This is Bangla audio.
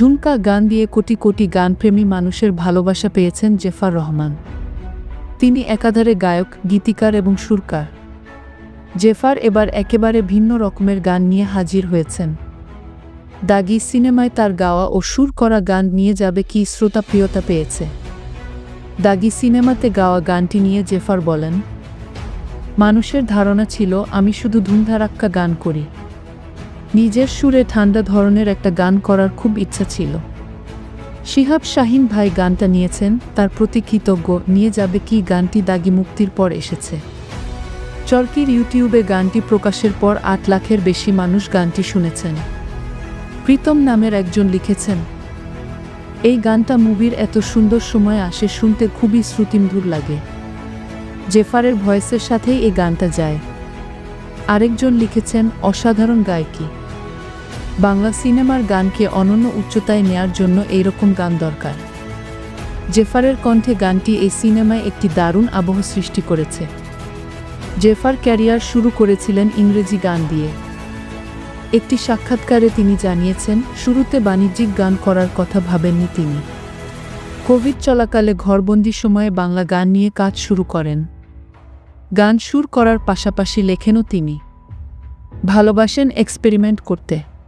ঝুমকা গান দিয়ে কোটি কোটি গানপ্রেমী মানুষের ভালোবাসা পেয়েছেন জেফার রহমান। তিনি একাধারে গায়ক, গীতিকার এবং সুরকার। জেফার এবার একেবারে ভিন্ন রকমের গান নিয়ে হাজির হয়েছেন। দাগি সিনেমায় তার গাওয়া ও সুর করা গান নিয়ে যাবে কি শ্রোতা প্রিয়তা পেয়েছে। দাগি সিনেমাতে গাওয়া গানটি নিয়ে জেফার বলেন, মানুষের ধারণা ছিল, আমি শুধু ধুমধারাক্কা গান করি। নিজের সুরে ঠান্ডা ধরনের একটা গান করার খুব ইচ্ছা ছিল। শিহাব শাহিন ভাই গানটা নিয়েছেন, তার প্রতি কৃতজ্ঞ নিয়ে যাবে কি গানটি দাগি মুক্তির পর এসেছে। চরকির ইউটিউবে গানটি প্রকাশের পর আট লাখের বেশি মানুষ গানটি শুনেছেন। প্রীতম নামের একজন লিখেছেন, এই গানটা মুভির এত সুন্দর সময় আসে শুনতে খুবই শ্রুতিমধুর লাগে। জেফারের ভয়েসের সাথেই এই গানটা যায়। আরেকজন লিখেছেন, অসাধারণ গায়কী। বাংলা সিনেমার গানকে অনন্য উচ্চতায় নেয়ার জন্য এইরকম গান দরকার। জেফারের কণ্ঠে গানটি এই সিনেমায় একটি দারুণ আবহ সৃষ্টি করেছে। জেফার ক্যারিয়ার শুরু করেছিলেন ইংরেজি গান দিয়ে। একটি সাক্ষাৎকারে তিনি জানিয়েছেন, শুরুতে বাণিজ্যিক গান করার কথা ভাবেননি তিনি। কোভিড চলাকালে ঘরবন্দি সময়ে বাংলা গান নিয়ে কাজ শুরু করেন। গান সুর করার পাশাপাশি লেখেনও তিনি। ভালোবাসেন এক্সপেরিমেন্ট করতে।